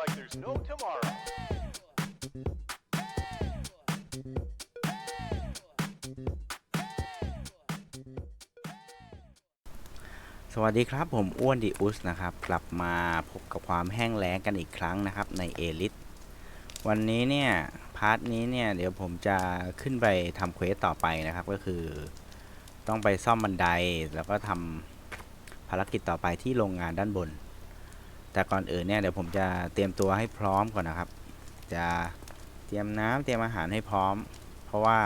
like there's no tomorrow. สวัสดีครับ ผมอ้วนดีอุสนะครับ กลับมาพบกับความแห้งแล้งกันอีกครั้งนะครับในเอลิทวันนี้เนี่ย พาร์ทนี้เนี่ย เดี๋ยวผมจะขึ้นไปทำเควสต่อไปนะครับ ก็คือ ต้องไปซ่อมบันไดแล้วก็ทำภารกิจต่อไปที่โรงงานด้านบน แต่ก่อนอื่นเนี่ยเดี๋ยวผมจะเตรียมตัวให้พร้อมก่อนนะครับ จะเตรียมน้ำเตรียมอาหารให้พร้อม เพราะว่า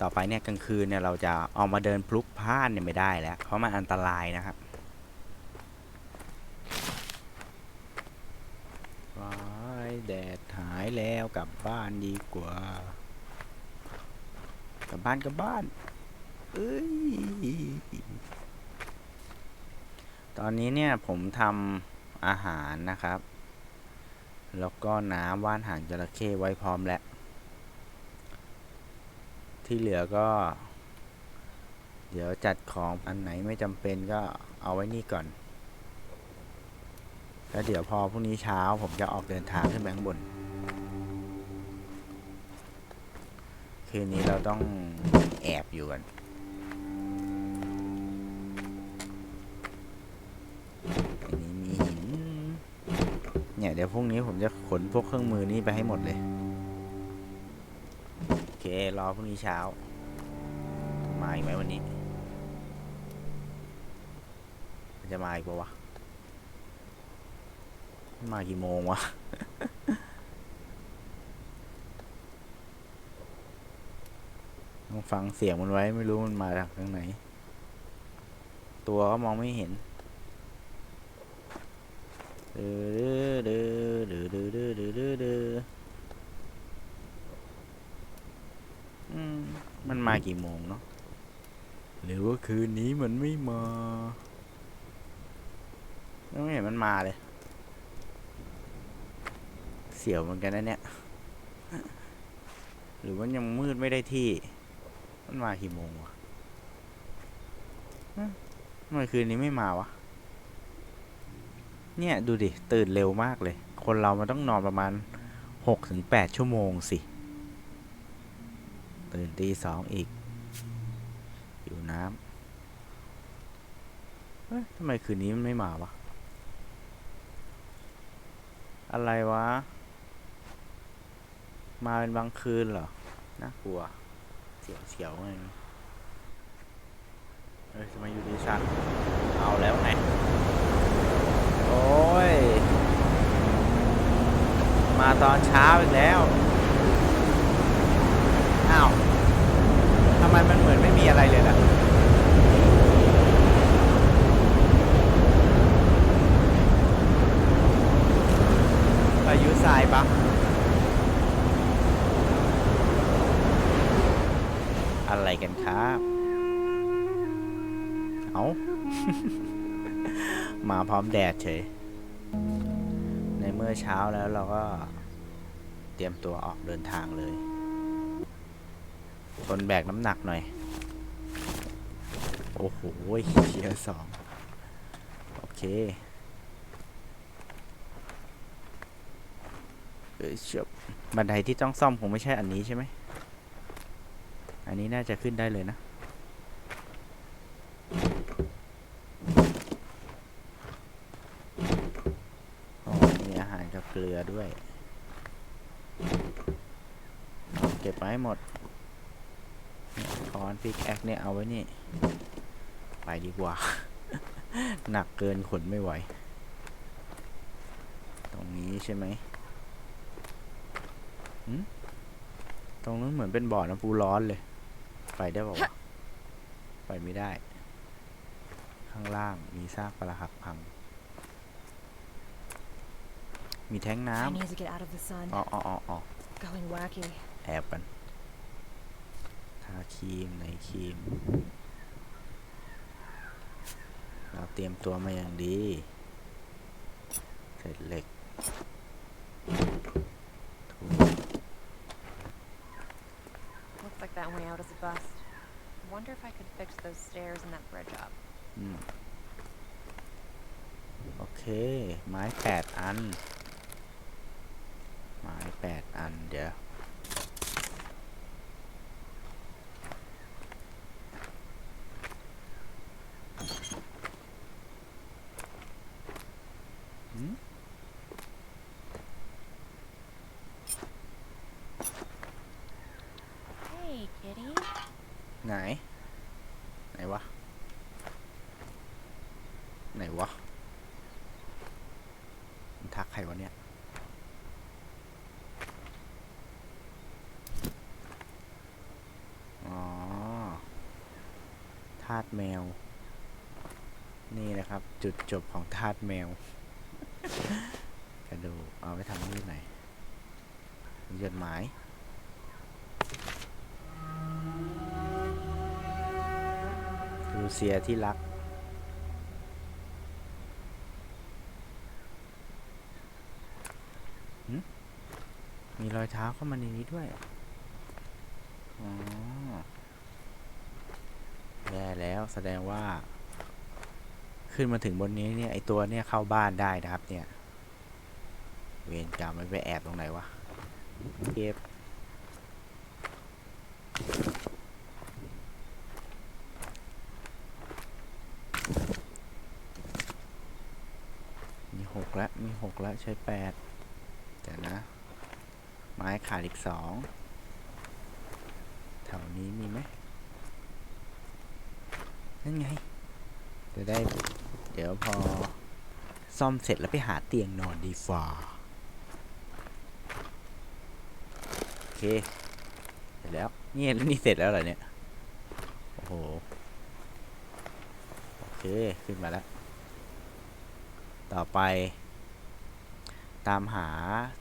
ต่อไปเนี่ยกลางคืนเนี่ยเราจะออกมาเดินพลุกพล่านเนี่ยไม่ได้แล้ว เพราะมันอันตรายนะครับว้ายแดดหายแล้วกลับบ้านดีกว่า กลับบ้านกลับบ้านเอ้ยตอนนี้เนี่ยผมทำ อาหารนะครับ แล้วก็น้ำว่านหางจระเข้ไว้พร้อมแล้ว ที่เหลือก็ เดี๋ยวจัดของอันไหนไม่จำเป็นก็เอาไว้นี่ก่อน แล้วเดี๋ยวพอพรุ่งนี้เช้าผมจะออกเดินทางขึ้นไปข้างบน คืนนี้เราต้องแอบอยู่กันอัน เนี่ยเดี๋ยวพรุ่งนี้ผมจะขนพวกเครื่องมือนี้ไปให้หมดเลย โอเค รอพรุ่งนี้เช้า มาอีกไหมวันนี้ มันจะมาอีกปะวะ มากี่โมงวะต้องฟังเสียงมันไว้ไม่รู้มันมาจากทางไหน ตัวก็มองไม่เห็นดื้ออดื้อดื้อดื้อดื้อดื้อดื้อ อืมมันมา กี่โมงเนาะหรือว่าคืนนี้มันไม่มาไม่เห็นมันมาเลย เสียวเหมือนกันนะเนี่ย หรือว่ายังมืดไม่ได้ที่ มันมากี่โมงวะฮะทำไมคืนนี้ไม่มาวะ เนี่ยดูดิ ตื่นเร็วมากเลย คนเรามันต้องนอนประมาณหกถึงแปดชั่วโมงสิ ตื่นตีสองอีก อยู่น้ำเฮ้ยทำไมคืนนี้มันไม่มาวะ อะไรวะ มาเป็นบางคืนเหรอ น่ากลัว เสียวเสียวไงเอ้ยทำไมอยู่ดีสั่นเอาแล้วไง โอ้ย มาตอนเช้าอีกแล้ว ทำไมมันเหมือนไม่มีอะไรเลยล่ะพายุทรายปะอะไรกันครับ เอา มาพร้อมแดดเฉย ในเมื่อเช้าแล้วเราก็เตรียมตัวออกเดินทางเลย ทนแบกน้ำหนักหน่อย โอ้โหเชียร์สองโอเคเออเชบบันไดที่ต้องซ่อมคงไม่ใช่อันนี้ใช่ไหม อันนี้น่าจะขึ้นได้เลยนะอ๋อมีอาหารกับเกลือด้วย เก็บไว้หมด คอนพิกแอคเนี่ยเอาไว้นี่ ไปดีกว่า หนักเกินขนไม่ไหว ตรงนี้ใช่ไหมหืมตรงนู้นเหมือนเป็นบ่อน้ำพุร้อนเลย ไปได้ป่าวะไปไม่ได้ ข้างล่างมีซากปรักหักพัง มีแท้งน้ I need to get out of the sun. ำอ๋ออ๋ออ๋ออ๋อ Going wacky. แอบกันทา ครีมในครีม เราเตรียมตัวมาอย่างดีเสร็จเหล็กถูก Looks like that way out is a bust. Wonder if I could fix those stairs and that bridge up. อืมโอเค ไม้แปดอันปดอัน เดี๋ยว หืม Hey, kitty. ไหน ไหนวะ ไหนวะมันทักใครวะเนี่ย อ๋อ ทาสแมว นี่นะครับ จุดจบของทาสแมว กระดูเอาไปทำที่ไหนมีจดหมาย เซียที่รัก มีรอยเท้าเข้ามาในนี้ด้วย อ๋อ แย่แล้วแสดงว่า ขึ้นมาถึงบนนี้เนี่ย ไอตัวเนี่ยเข้าบ้านได้นะครับเนี่ย เวรกรรมไม่ไปแอบตรงไหนวะ เก็บ มีหกแล้ว มีหกแล้ว ใช้แปดแต่นะ ไม้ขาดอีกสองแถวนี้มีไหมนั่นไง จะได้ เดี๋ยวพอ ซ่อมเสร็จแล้วไปหาเตียงนอนดีฟ่าโอเค เสร็จแล้วนี่แล้วนี่เสร็จแล้วเหรอเนี่ย โอ้โห โอเค ขึ้นมาแล้ว ต่อไป ตามหา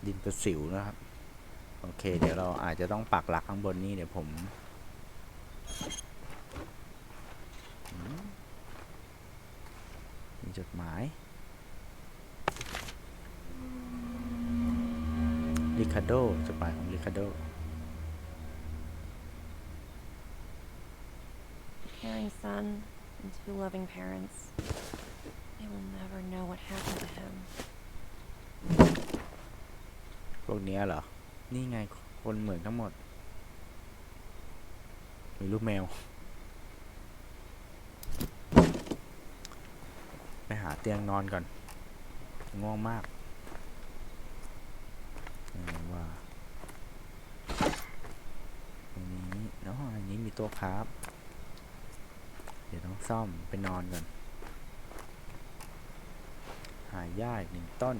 ดินประสิวนะครับ โอเค เดี๋ยวเราอาจจะต้องปักหลักข้างบนนี้เดี๋ยวผมมีจดหมายริคาโดจดหมายของริคาโด Caring son and two loving parents. They will never know what happened to him. พวกนี้เหรอ นี่ไงคนเหมือนทั้งหมด มีรูปแมว ไปหาเตียงนอนก่อน ง่วงมากว่าตรงนี้เนาะอันนี้มีโต๊ะครับ เดี๋ยวต้องซ่อมไปนอนก่อน หาหญ้าอีกหนึ่งต้น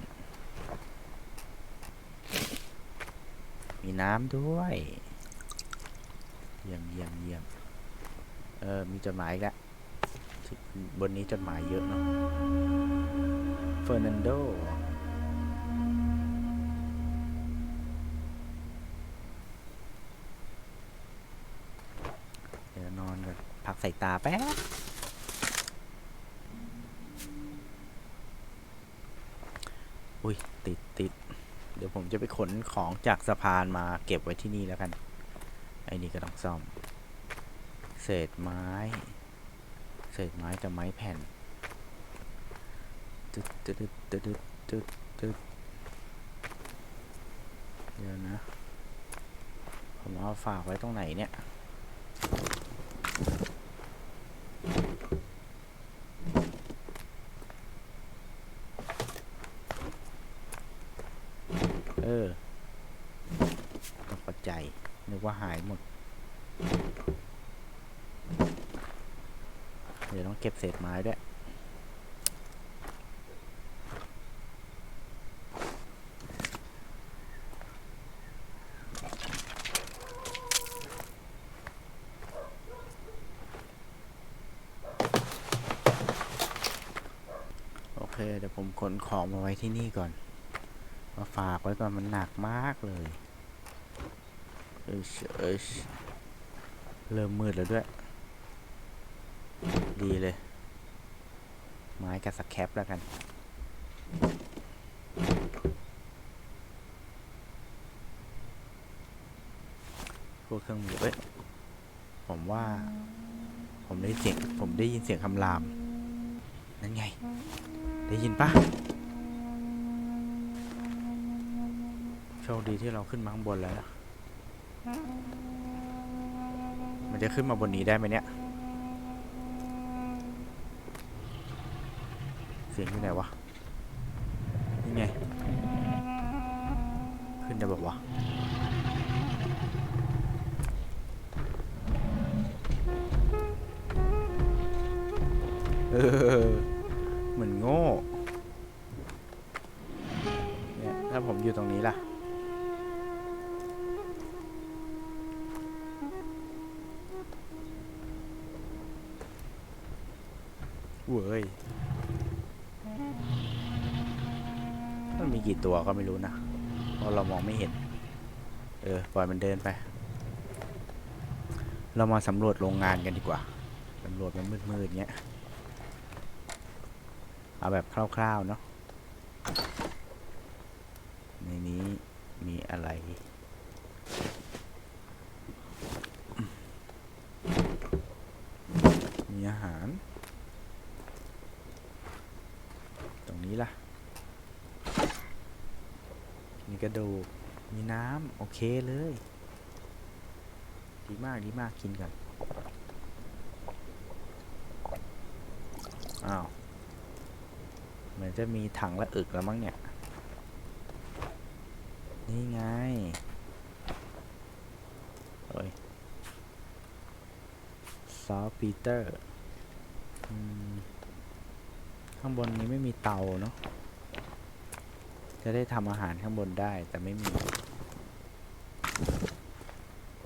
มีน้ำด้วย เยี่ยมเยี่ยมเยี่ยมเออ มีจดหมายกแล้วที่บนนี้จดหมายเยอะเนาะเฟอร์นันโดเดี๋ยวนอนก่อนพักใส่ตาแป๊บอุ้ย ติดติด เดี๋ยวผมจะไปขนของจากสะพานมาเก็บไว้ที่นี่แล้วกัน ไอ้นี่ก็ต้องซ่อม เศษไม้ เศษไม้กับไม้แผ่นตึ๊ดตึ๊ดตึ๊ดตึ๊ดตึ๊ดตึ๊ดเดี๋ยวนะ ผมเอาฝากไว้ตรงไหนเนี่ย เออตกใจ นึกว่าหายหมด เดี๋ยวต้องเก็บเศษไม้ด้วย โอเค เดี๋ยวผมขนของมาไว้ที่นี่ก่อน มาฝากไว้ก่อนมันหนักมากเลยเอยเอยเริ่มมืดแล้วด้วย ดีเลย ไม้กับสแคปแล้วกัน พวกเครื่องมือเอ้ย ผมว่า ผมได้เสียง ผมได้ยินเสียงคำราม นั่นไง ได้ยินปะโชคดีที่เราขึ้นมาข้างบนแล้วนะมันจะขึ้นมาบนนี้ได้ไหมเนี่ย เสียงอยู่ไหนวะนี่ไง ขึ้นได้แบบวะเออเหมือนโง่ เนี่ย ถ้าผมอยู่ตรงนี้ล่ะ เว้ย มันมีกี่ตัวก็ไม่รู้นะ เพราะเรามองไม่เห็น เออ ปล่อยมันเดินไป เรามาสำรวจโรงงานกันดีกว่า สำรวจมันมืดๆเงี้ย เอาแบบคร่าวๆเนาะ ในนี้มีอะไร มีอาหาร ตรงนี้ล่ะ มีกระดูก มี น้ำโอเคเลย ดีมากดีมากกินกันอ้าวเหมือนจะมีถังละอึกแล้วมั้งเนี่ย นี่ไงโอ้ยซอฟปีเตอร์ข้างบนนี้ไม่มีเตาเนาะจะได้ทำอาหารข้างบนได้แต่ไม่มี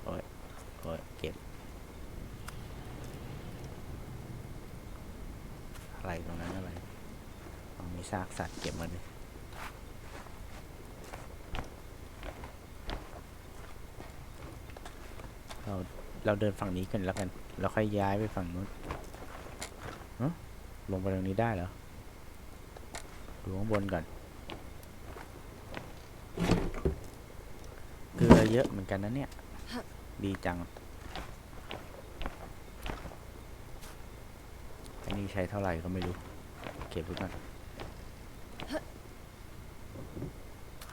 โอ้ย โอ้ย เก็บ อะไรตรงนั้นอะไรอ๋อมี ซากสัตว์เก็บมาเลยเราเราเดินฝั่งนี้กันแล้วกันแล้วค่อยย้ายไปฝั่งนู้นฮะลงไปตรงนี้ได้เหรอ ดูข้างบนก่อน เกลือเยอะเหมือนกันนะเนี่ย ดีจัง อันนี้ใช้เท่าไหร่ก็ไม่รู้ เก็บไว้ก่อน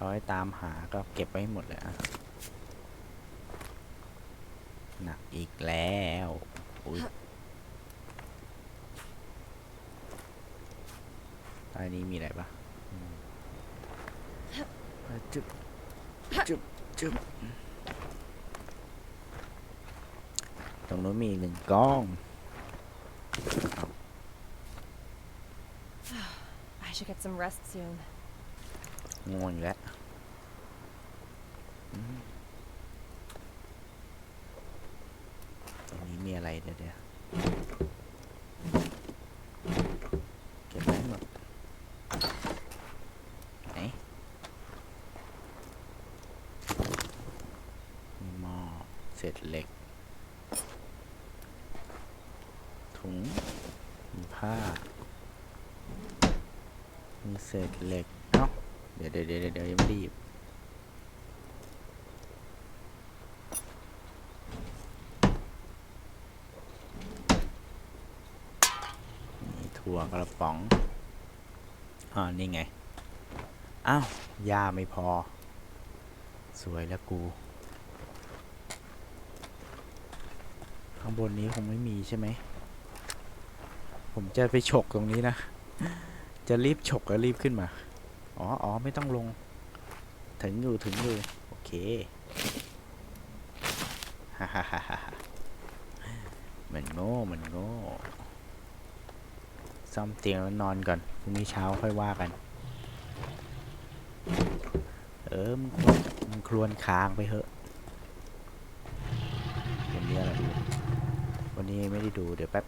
เขาให้ตามหาก็เก็บไว้ให้หมดเลยอะหนักอีกแล้วอุ้ยใต้นี้มีอะไรปะอืมอะจึ๊บจึ๊บจึ๊บตรงนู้นมีอีกหนึ่งกล้อง I should get some rest soon. ง่วงอีกแล้วอืมตรงนี้มีอะไร เดี๋ยวเก็บไว้ให้หมดไหนมีหม้อเศษเหล็ก ถุงมีผ้า มีเศษเหล็ก เอ้า เดี๋ยวเดี๋ยวเดี๋ยวเดี๋ยวยังไม่รีบ มี ถั่วกระป๋องอ่านี่ไง อ้าว ยาไม่พอ สวยแล้วกู ข้างบนนี้คงไม่มีใช่ไหม ผมจะไปฉกตรงนี้นะ จะรีบฉกแล้วรีบขึ้นมา อ๋ออ๋อไม่ต้องลง ถึงอยู่ถึงอยู่ โอเค ฮ่าฮ่าฮ่าฮ่ามันโง่ มันโง่ ซ่อมเตียงแล้วนอนก่อนพรุ่งนี้เช้าค่อยว่ากัน เออมึงควรมึงครวนคางไปเถอะวันนี้อะไรดูวันนี้ไม่ได้ดูเดี๋ยวแป๊บ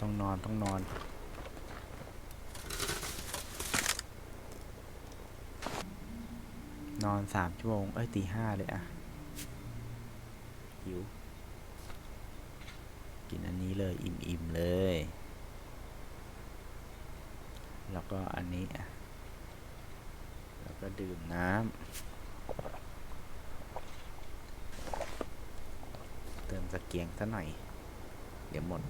ต้องนอนต้องนอนนอนสามชั่วโมง เอ้ยตีห้าเลยอะหิว กินอันนี้เลยอิ่มๆเลย แล้วก็อันนี้ แล้วก็ดื่มน้ำเติมสเกียงซะหน่อย เดี๋ยวหมด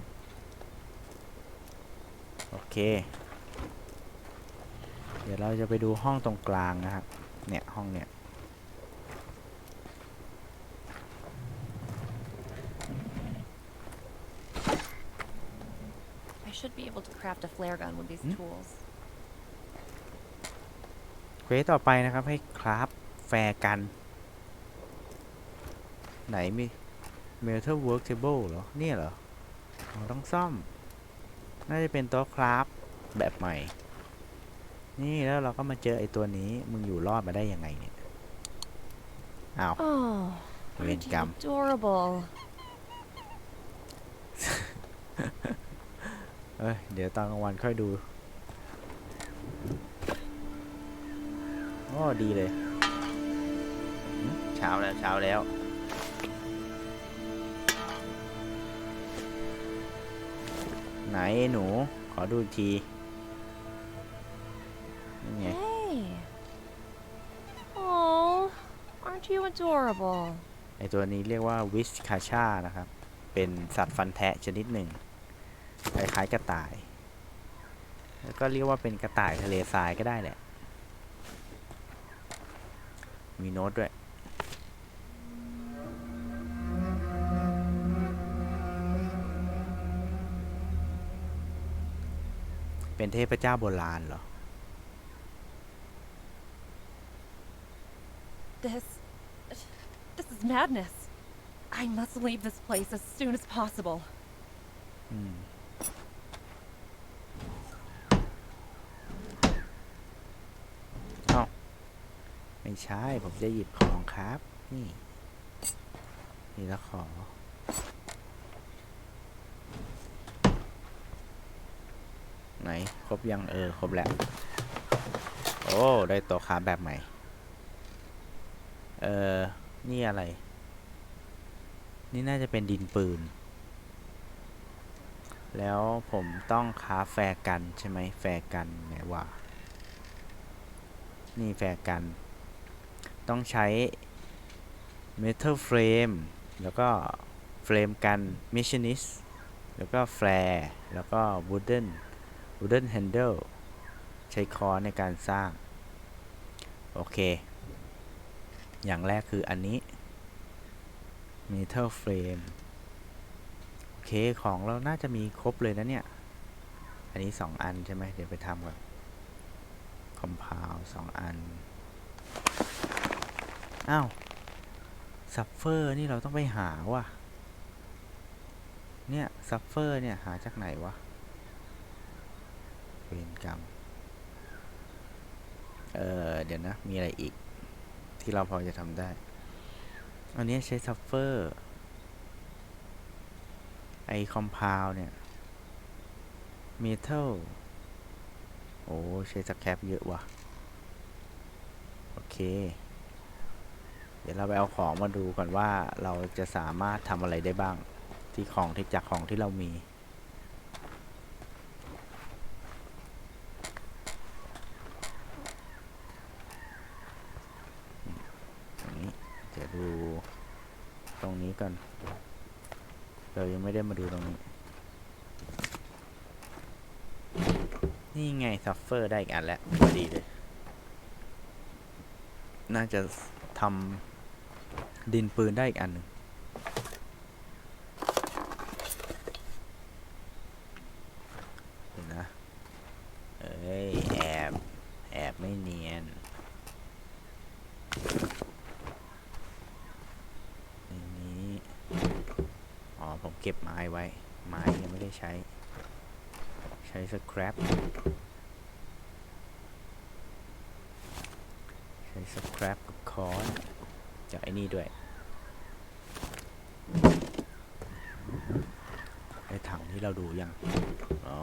โอเค เดี๋ยวเราจะไปดูห้องตรงกลางนะครับ เนี่ย ห้องเนี่ย I should be able to craft a flare gun with these Hmm? tools. เควสต่อไปนะครับให้คราฟแฟร์กัน ไหนมี metal work table เหรอ เนี่ยเหรออ๋อต้องซ่อม น่าจะเป็นโต๊ะคราฟแบบใหม่ นี่แล้วเราก็มาเจอไอ้ตัวนี้ มึงอยู่รอดมาได้ยังไงเนี่ย อ้าว Oh, Wen aren't you gam. adorable? เอ้ยเดี๋ยวตอนกลางวันค่อยดูโอ้ดีเลยหึเช้าแล้วเช้าแล้ว ไหนไอ้หนูขอดูอีกทีนี่ไง Hey. Oh, aren't you adorable? ไอตัวนี้เรียกว่าวิสคาชานะครับ เป็นสัตว์ฟันแทะชนิดหนึ่ง คล้ายๆกระต่าย แล้วก็เรียกว่าเป็นกระต่ายทะเลทรายก็ได้แหละ มีโน้ตด้วยเป็นเทพเจ้าโบราณเหรอ This. This is madness. I must leave this place as soon as possible. อืมเอ้า ไม่ใช่ ผมจะหยิบของครับ นี่ นี่ล้วขอ ไหน ครบยัง เออ ครบแล้ว โอ้ ได้ตัวคาแบบใหม่ เออ นี่อะไร นี่น่าจะเป็นดินปืน แล้วผมต้องค้าแฟร์กันใช่ไหม แฟร์กันไหนว่านี่แฟร์กัน ต้องใช้ metal frame แล้วก็เฟรมกัน machinist แล้วก็แฟร์แล้วก็ wooden wooden handle ใช้คอในการสร้าง โอเค อย่างแรกคืออันนี้ metal frame โอเค ของเราน่าจะมีครบเลยนะเนี่ย อันนี้สองอันใช่ไหมเดี๋ยวไปทำก่อน compound สองอัน อ้าวซัฟเฟอร์นี่เราต้องไปหาว่ะ เนี่ยซัฟเฟอร์เนี่ยหาจากไหนวะเวรกรรม เออเดี๋ยวนะ มีอะไรอีก ที่เราพอจะทำได้ อันนี้ใช้ซัฟเฟอร์ ไอคอมพาวเนี่ยเมทัลโอ้ ใช้สแครปเยอะว่ะ โอเค ดี๋ยวเราไปเอาของมาดูก่อนว่าเราจะสามารถทำอะไรได้บ้าง ที่ของที่จากของที่เรามีตรงนี้เดี๋ยวดูตรงนี้ก่อน เรายังไม่ได้มาดูตรงนี้ นี่ไงซัฟเฟอร์ได้อีกอันแล้วพอดีเลย น่าจะทำ ดินปืนได้อีกอันหนึ่งเดี๋ยวนะเอ้ย แอบ แอบไม่เนียนในนี้อ๋อ ผมเก็บไม้ไว้ ไม้ยังไม่ได้ใช้ ใช้สครับใช้สครับกับคอน จากไอ้นี่ด้วยไอ้ถังที่เราดูยังอ๋อ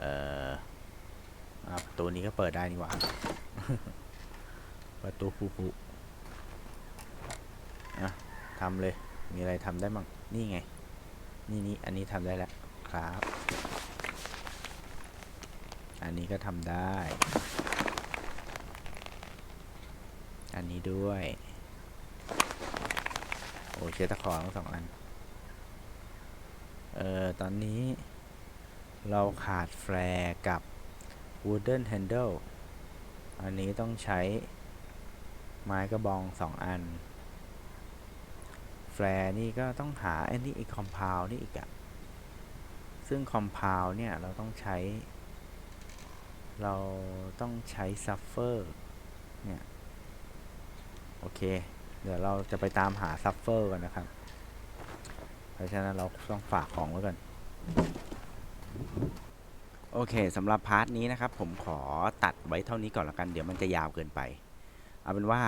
เอ่อประตูนี้ก็เปิดได้นี่หว่าประตูผูผูอะทำเลย มีอะไรทำได้บ้างนี่ไง นี่นี่อันนี้ทำได้แล้วครับ อันนี้ก็ทำได้ อันนี้ด้วย โอ้ใช้ตะขอทั้งสองอัน เออตอนนี้ เราขาดแฟร์กับ wooden handle อันนี้ต้องใช้ไม้กระบองสองอัน แฟร์นี่ก็ต้องหาอันนี้อีกคอมเพลนี่อีกอะซึ่งคอมเพลเนี่ยเราต้องใช้ เราต้องใช้ซัฟเฟอร์เนี่ย โอเค เดี๋ยวเราจะไปตามหาซัฟเฟอร์กันนะครับ เพราะฉะนั้นเราต้องฝากของไว้ก่อนโอเคสำหรับพาร์ทนี้นะครับ ผมขอตัดไว้เท่านี้ก่อนละกัน เดี๋ยวมันจะยาวเกินไป เอาเป็นว่า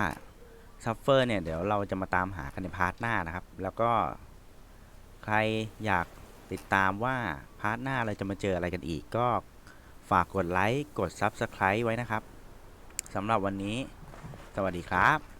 ซัฟเฟอร์เนี่ยเดี๋ยวเราจะมาตามหากันในพาร์ทหน้านะครับ แล้วก็ใครอยากติดตามว่าพาร์ทหน้าเราจะมาเจออะไรกันอีก ก็ฝากกดไลค์ กด Subscribe ไว้นะครับสำหรับวันนี้ สวัสดีครับ